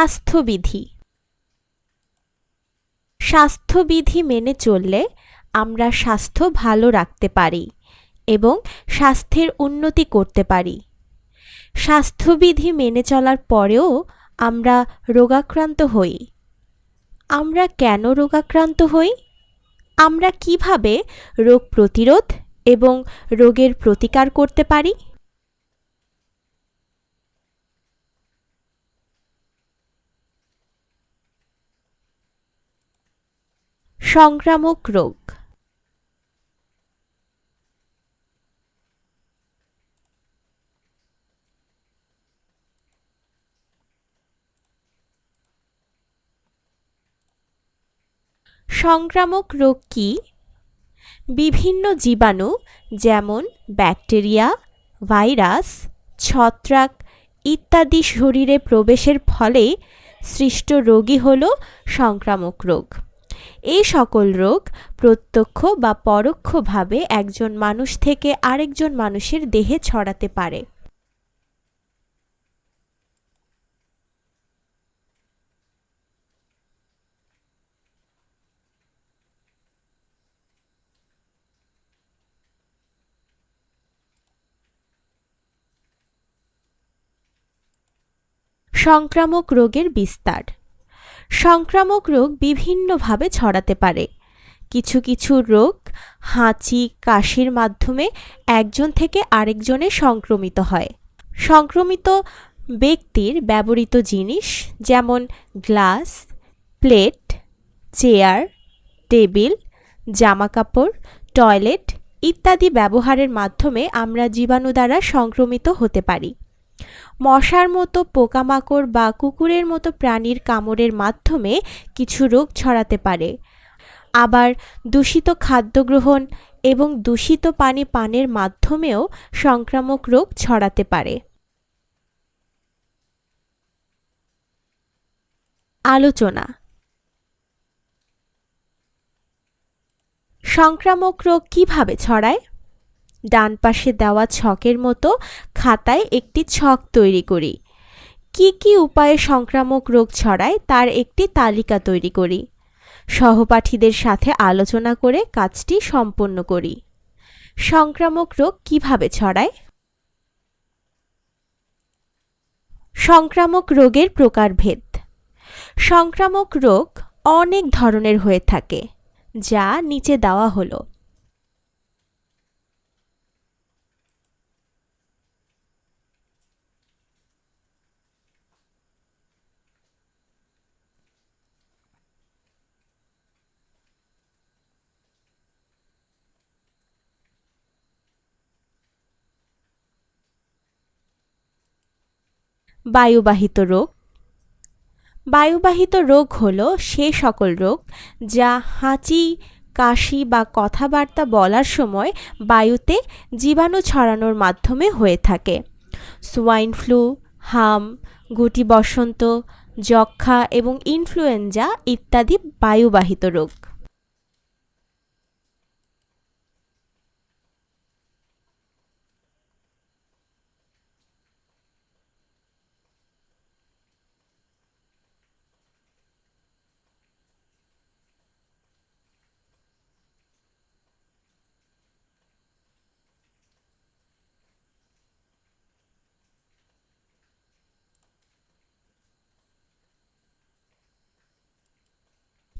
স্বাস্থ্যবিধি। স্বাস্থ্যবিধি মেনে চললে আমরা স্বাস্থ্য ভালো রাখতে পারি এবং স্বাস্থ্যের উন্নতি করতে পারি। স্বাস্থ্যবিধি মেনে চলার পরেও আমরা রোগাক্রান্ত হই। আমরা কেন রোগাক্রান্ত হই? আমরা কীভাবে রোগ প্রতিরোধ এবং রোগের প্রতিকার করতে পারি? সংক্রামক রোগ। সংক্রামক রোগ কি? বিভিন্ন জীবাণু যেমন ব্যাকটেরিয়া, ভাইরাস, ছত্রাক ইত্যাদি শরীরে প্রবেশের ফলে সৃষ্ট রোগই হল সংক্রামক রোগ। এই সকল রোগ প্রত্যক্ষ বা পরোক্ষভাবে একজন মানুষ থেকে আরেকজন মানুষের দেহে ছড়াতে পারে। সংক্রামক রোগের বিস্তার। সংক্রামক রোগ বিভিন্নভাবে ছড়াতে পারে। কিছু কিছু রোগ হাঁচি, কাশির মাধ্যমে একজন থেকে আরেকজনে সংক্রমিত হয়। সংক্রমিত ব্যক্তির ব্যবহৃত জিনিস যেমন গ্লাস, প্লেট, চেয়ার, টেবিল, জামাকাপড়, টয়লেট ইত্যাদি ব্যবহারের মাধ্যমে আমরা জীবাণু দ্বারা সংক্রমিত হতে পারি। মশার মতো পোকামাকড় বা কুকুরের মতো প্রাণীর কামড়ের মাধ্যমে কিছু রোগ ছড়াতে পারে। আবার দূষিত খাদ্য গ্রহণ এবং দূষিত পানি পানের মাধ্যমেও সংক্রামক রোগ ছড়াতে পারে। আলোচনা। সংক্রামক রোগ কীভাবে ছড়ায়? ডান পাশে দেওয়া ছকের মতো খাতায় একটি ছক তৈরি করি। কি কি উপায়ে সংক্রামক রোগ ছড়ায় তার একটি তালিকা তৈরি করি। সহপাঠীদের সাথে আলোচনা করে কাজটি সম্পন্ন করি। সংক্রামক রোগ কীভাবে ছড়ায়? সংক্রামক রোগের প্রকারভেদ। সংক্রামক রোগ অনেক ধরনের হয়ে থাকে, যা নিচে দেওয়া হলো। বায়ুবাহিত রোগ। বায়ুবাহিত রোগ হল সে সকল রোগ যা হাঁচি, কাশি বা কথাবার্তা বলার সময় বায়ুতে জীবাণু ছড়ানোর মাধ্যমে হয়ে থাকে। সোয়াইন ফ্লু, হাম, গুটি বসন্ত যক্ষা এবং ইনফ্লুয়েঞ্জা ইত্যাদি বায়ুবাহিত রোগ।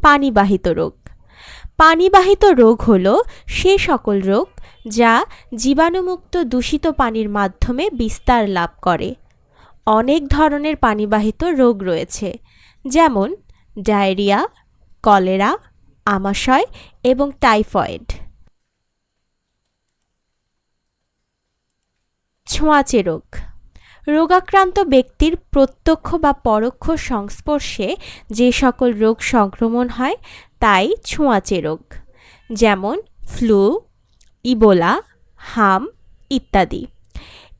পানিবাহিত রোগ। পানিবাহিত রোগ হল সে সকল রোগ যা জীবাণুমুক্ত দূষিত পানির মাধ্যমে বিস্তার লাভ করে। অনেক ধরনের পানিবাহিত রোগ রয়েছে, যেমন ডায়রিয়া, কলেরা, আমাশয় এবং টাইফয়েড। ছোঁয়াচে রোগ রোগাক্রান্ত ব্যক্তির প্রত্যক্ষ বা পরোক্ষ সংস্পর্শে যে সকল রোগ সংক্রমণ হয়, তাই ছোঁয়াচে রোগ, যেমন ফ্লু, ইবোলা, হাম ইত্যাদি।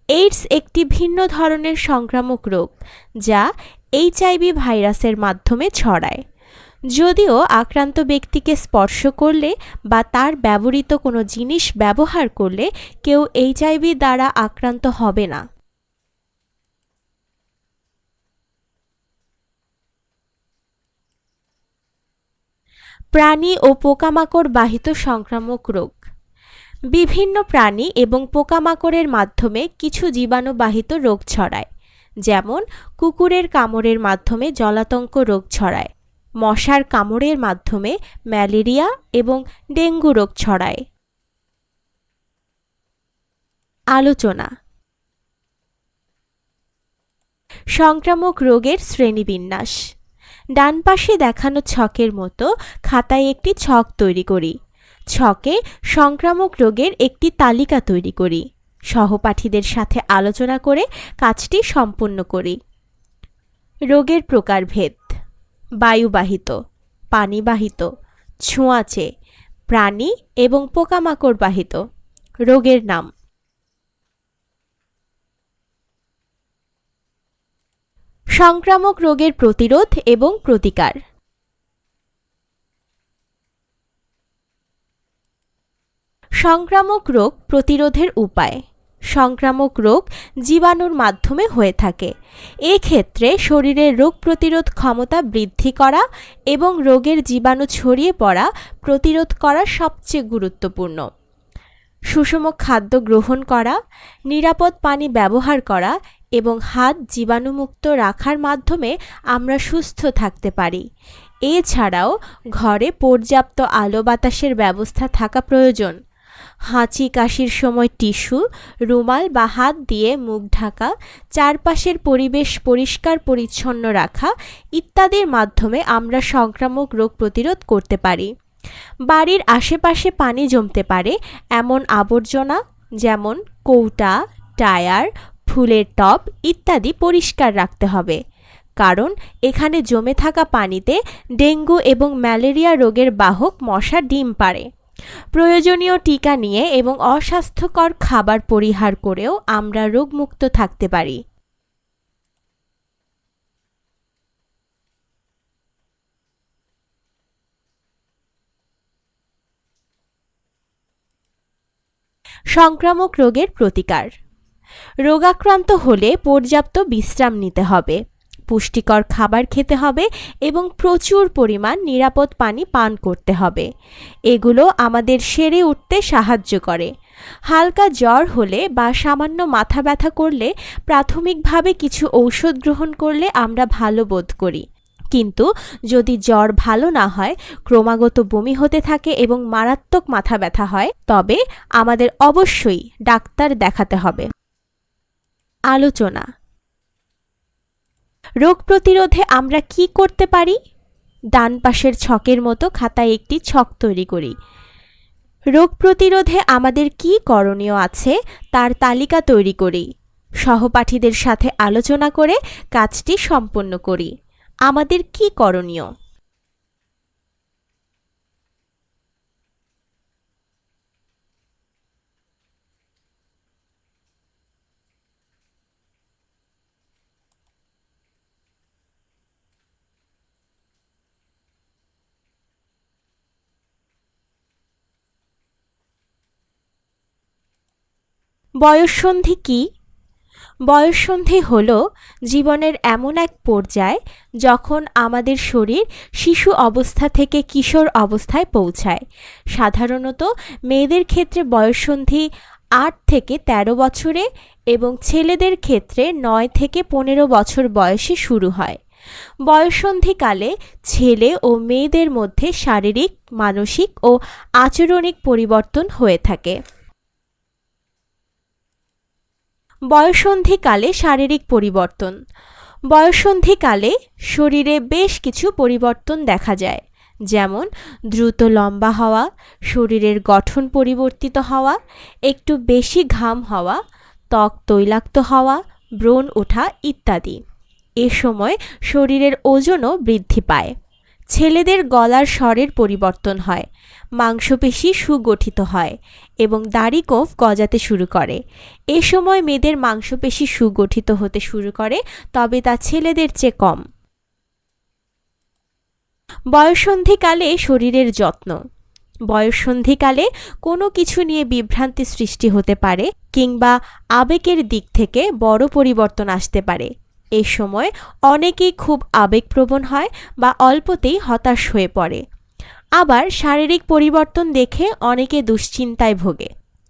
এইডস একটি ভিন্ন ধরনের সংক্রামক রোগ যা এইচআইভি ভাইরাসের মাধ্যমে ছড়ায়। যদিও আক্রান্ত ব্যক্তিকে স্পর্শ করলে বা তার ব্যবহৃত কোনো জিনিস ব্যবহার করলে কেউ এইচআইভি দ্বারা আক্রান্ত হবে না। প্রাণী ও পোকামাকড় বাহিত সংক্রামক রোগ। বিভিন্ন প্রাণী এবং পোকামাকড়ের মাধ্যমে কিছু জীবাণুবাহিত রোগ ছড়ায়, যেমন কুকুরের কামড়ের মাধ্যমে জলাতঙ্ক রোগ ছড়ায়, মশার কামড়ের মাধ্যমে ম্যালেরিয়া এবং ডেঙ্গু রোগ ছড়ায়। আলোচনা। সংক্রামক রোগের শ্রেণীবিন্যাস। ডান পাশে দেখানো ছকের মতো খাতায় একটি ছক তৈরি করি। ছকে সংক্রামক রোগের একটি তালিকা তৈরি করি। সহপাঠীদের সাথে আলোচনা করে কাজটি সম্পূর্ণ করি। রোগের প্রকারভেদ। বায়ুবাহিত, পানিবাহিত, ছোঁয়াচে, প্রাণী এবং পোকামাকড় বাহিত রোগের নাম। সংক্রামক রোগের প্রতিরোধ এবং প্রতিকার। সংক্রামক রোগ প্রতিরোধের উপায়। সংক্রামক রোগ জীবাণুর মাধ্যমে হয়ে থাকে। এক্ষেত্রে শরীরের রোগ প্রতিরোধ ক্ষমতা বৃদ্ধি করা এবং রোগের জীবাণু ছড়িয়ে পড়া প্রতিরোধ করা সবচেয়ে গুরুত্বপূর্ণ। সুষম খাদ্য গ্রহণ করা, নিরাপদ পানি ব্যবহার করা এবং হাত জীবাণুমুক্ত রাখার মাধ্যমে আমরা সুস্থ থাকতে পারি। এছাড়াও ঘরে পর্যাপ্ত আলো বাতাসের ব্যবস্থা থাকা প্রয়োজন। হাঁচি কাশির সময় টিস্যু, রুমাল বা হাত দিয়ে মুখ ঢাকা, চারপাশের পরিবেশ পরিষ্কার পরিচ্ছন্ন রাখা ইত্যাদির মাধ্যমে আমরা সংক্রামক রোগ প্রতিরোধ করতে পারি। বাড়ির আশেপাশে পানি জমতে পারে এমন আবর্জনা, যেমন কৌটা, টায়ার ফুলের টব ইত্যাদি পরিষ্কার রাখতে হবে। কারণ এখানে জমে থাকা পানিতে ডেঙ্গু এবং ম্যালেরিয়া রোগের বাহক মশা ডিম পারে প্রয়োজনীয় টিকা নিয়ে এবং অস্বাস্থ্যকর খাবার পরিহার করেও আমরা রোগমুক্ত থাকতে পারি। সংক্রামক রোগের প্রতিকার। রোগাক্রান্ত হলে পর্যাপ্ত বিশ্রাম নিতে হবে। পুষ্টিকর খাবার খেতে হবে এবং প্রচুর পরিমাণ নিরাপদ পানি পান করতে হবে। এগুলো আমাদের সেরে উঠতে সাহায্য করে। হালকা জ্বর হলে বা সামান্য মাথা ব্যথা করলে প্রাথমিকভাবে কিছু ঔষধ গ্রহণ করলে আমরা ভালো বোধ করি। কিন্তু যদি জ্বর ভালো না হয়, ক্রমাগত বমি হতে থাকে এবং মারাত্মক মাথা ব্যথা হয়, তবে আমাদের অবশ্যই ডাক্তার দেখাতে হবে। আলোচনা। রোগ প্রতিরোধে আমরা কি করতে পারি? ডান পাশের ছকের মতো খাতায় একটি ছক তৈরি করি। রোগ প্রতিরোধে আমাদের কি করণীয় আছে তার তালিকা তৈরি করি। সহপাঠীদের সাথে আলোচনা করে কাজটি সম্পন্ন করি। আমাদের কি করণীয়? বয়ঃসন্ধি কি? বয়ঃসন্ধি হল জীবনের এমন এক পর্যায় যখন আমাদের শরীর শিশু অবস্থা থেকে কিশোর অবস্থায় পৌঁছায়। সাধারণত মেয়েদের ক্ষেত্রে বয়ঃসন্ধি আট থেকে ১৩ বছরে এবং ছেলেদের ক্ষেত্রে নয় থেকে পনেরো বছর বয়সে শুরু হয়। বয়ঃসন্ধিকালে ছেলে ও মেয়েদের মধ্যে শারীরিক, মানসিক ও আচরণিক পরিবর্তন হয়ে থাকে। বয়ঃসন্ধিকালে শারীরিক পরিবর্তন। বয়সন্ধিকালে শরীরে বেশ কিছু পরিবর্তন দেখা যায়, যেমন দ্রুত লম্বা হওয়া, শরীরের গঠন পরিবর্তিত হওয়া, একটু বেশি ঘাম হওয়া, ত্বক তৈলাক্ত হওয়া, ব্রণ ওঠা ইত্যাদি। এ সময় শরীরের ওজনও বৃদ্ধি পায়। ছেলেদের গলার স্বরের পরিবর্তন হয় মাংসপেশি সুগঠিত হয় এবং দাড়ি গোঁফ গজাতে শুরু করে। এ সময় মেয়েদের মাংসপেশি সুগঠিত হতে শুরু করে, তবে তা ছেলেদের চেয়ে কম। বয়ঃসন্ধিকালে শরীরের যত্ন। বয়ঃসন্ধিকালে কোনো কিছু নিয়ে বিভ্রান্তি সৃষ্টি হতে পারে কিংবা আবেগের দিক থেকে বড় পরিবর্তন আসতে পারে। এ সময় অনেকেই খুব আবেগপ্রবণ হয় বা অল্পতেই হতাশ হয়ে পড়ে। আবার শারীরিক পরিবর্তন দেখে অনেকে দুশ্চিন্তায় ভোগে।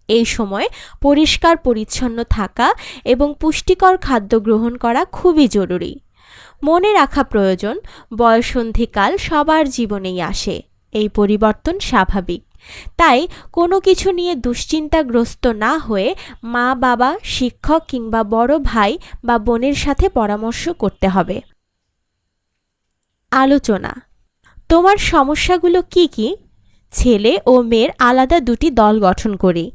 এই সময় পরিষ্কার পরিচ্ছন্ন থাকা এবং পুষ্টিকর খাদ্য গ্রহণ করা খুবই জরুরি। মনে রাখা প্রয়োজন, বয়সন্ধিকাল সবার জীবনেই আসে। এই পরিবর্তন স্বাভাবিক। তাই কোনো কিছু নিয়ে দুশ্চিন্তাগ্রস্ত না হয়ে মা, বাবা, শিক্ষক কিংবা বড় ভাই বা বোনের সাথে পরামর্শ করতে হবে। আলোচনা তোমার সমস্যাগুলো কি কি? ছেলে ও মেয়ের আলাদা দুটি দল গঠন করি।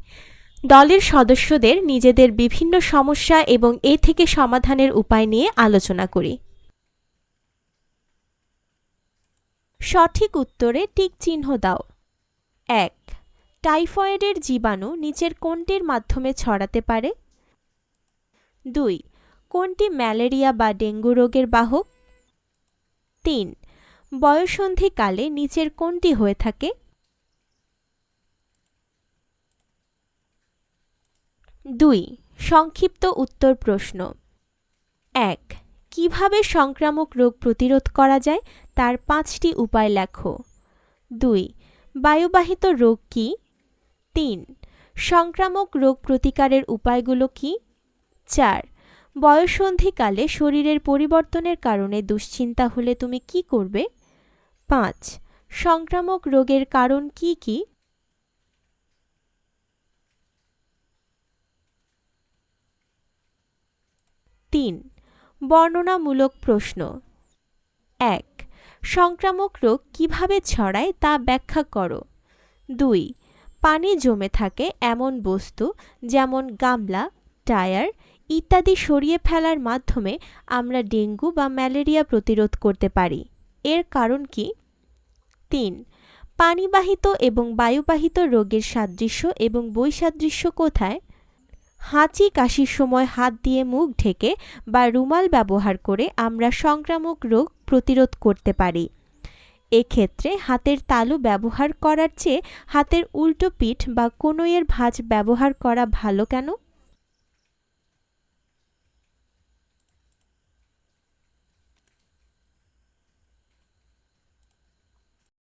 দলের সদস্যদের নিজেদের বিভিন্ন সমস্যা এবং এ থেকে সমাধানের উপায় নিয়ে আলোচনা করি। সঠিক উত্তরে টিক চিহ্ন দাও। এক, টাইফয়েডের জীবাণু নিচের কোনটির মাধ্যমে ছড়াতে পারে? দুই, কোনটি ম্যালেরিয়া বা ডেঙ্গু রোগের বাহক? তিন বয়সন্ধিকালে নিচের কোনটি হয়ে থাকে। দুই, সংক্ষিপ্ত উত্তর প্রশ্ন। এক, কীভাবে সংক্রামক রোগ প্রতিরোধ করা যায়? তার পাঁচটি উপায় লেখো। দুই, বায়ুবাহিত রোগ কি? তিন, সংক্রামক রোগ প্রতিকারের উপায়গুলো কি? চার, বয়সন্ধিকালে শরীরের পরিবর্তনের কারণে দুশ্চিন্তা হলে তুমি কি করবে? পাঁচ, সংক্রামক রোগের কারণ কি কি? তিন, বর্ণনামূলক প্রশ্ন। এক, সংক্রামক রোগ কীভাবে ছড়ায় তা ব্যাখ্যা করো। দুই, পানি জমে থাকে এমন বস্তু যেমন গামলা, টায়ার ইত্যাদি সরিয়ে ফেলার মাধ্যমে আমরা ডেঙ্গু বা ম্যালেরিয়া প্রতিরোধ করতে পারি। এর কারণ কি? তিন, পানিবাহিত এবং বায়ুবাহিত রোগের সাদৃশ্য এবং বৈসাদৃশ্য কোথায়? হাঁচি কাশির সময় হাত দিয়ে মুখ ঢেকে বা রুমাল ব্যবহার করে আমরা সংক্রামক রোগ প্রতিরোধ করতে পারি। এক্ষেত্রে হাতের তালু ব্যবহার করার চেয়ে হাতের উল্টো পিঠ বা কনুইয়ের ভাঁজ ব্যবহার করা ভালো কেন?